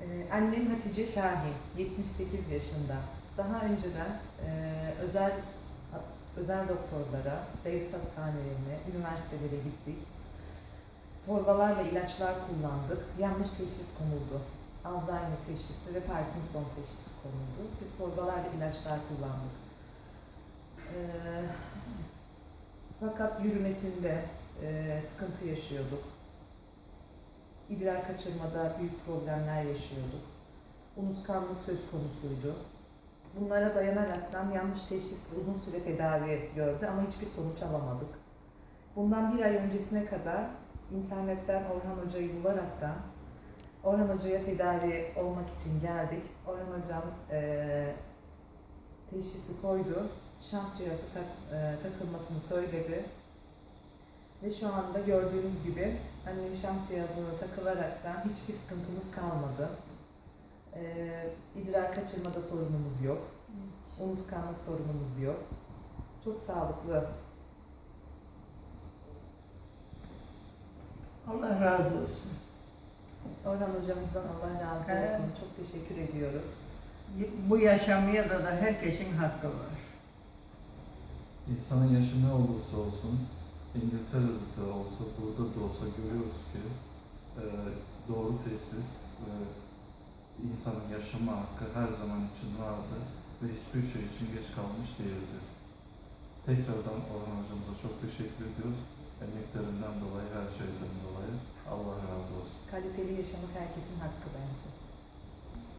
Ee, annem Hatice Şahin, 78 yaşında. Daha önceden e, özel özel doktorlara, devlet hastanelerine, üniversitelere gittik. Torbalarla ilaçlar kullandık. Yanlış teşhis konuldu. Alzheimer teşhisi ve Parkinson teşhisi konuldu. Biz torbalarla ilaçlar kullandık. Ee, fakat yürümesinde e, sıkıntı yaşıyorduk. İdrar kaçırmada büyük problemler yaşıyorduk. Unutkanlık söz konusuydu. Bunlara dayanaraktan yanlış teşhisle uzun süre tedavi gördü ama hiçbir sonuç alamadık. Bundan bir ay öncesine kadar internetten Orhan Hoca'yı bularaktan Orhan Hoca'ya tedavi olmak için geldik. Orhan Hocam eee teşhisi koydu. Şant cihazı tak- eee, takılmasını söyledi. Ve şu anda gördüğünüz gibi annem şant cihazına takılaraktan hiçbir sıkıntımız kalmadı. Eee idrar kaçırmada sorunumuz yok. Unutkanlık sorunumuz yok. Çok sağlıklı. Allah razı olsun. Orhan hocamızdan Allah razı Evet. olsun. Çok teşekkür ediyoruz. Bu yaşamaya da da herkesin hakkı var. İnsanın yaşı ne olursa olsun, İngiltere'de de olsa, burada da olsa görüyoruz ki e, doğru tesis ve insanın yaşama hakkı her zaman için vardır ve hiçbir şey için geç kalmış değildir. Tekrardan Orhan hocamıza çok teşekkür ediyoruz. Emeklerinden dolayı, her şeyden dolayı. Allah razı olsun. Kaliteli yaşamak herkesin hakkı bence.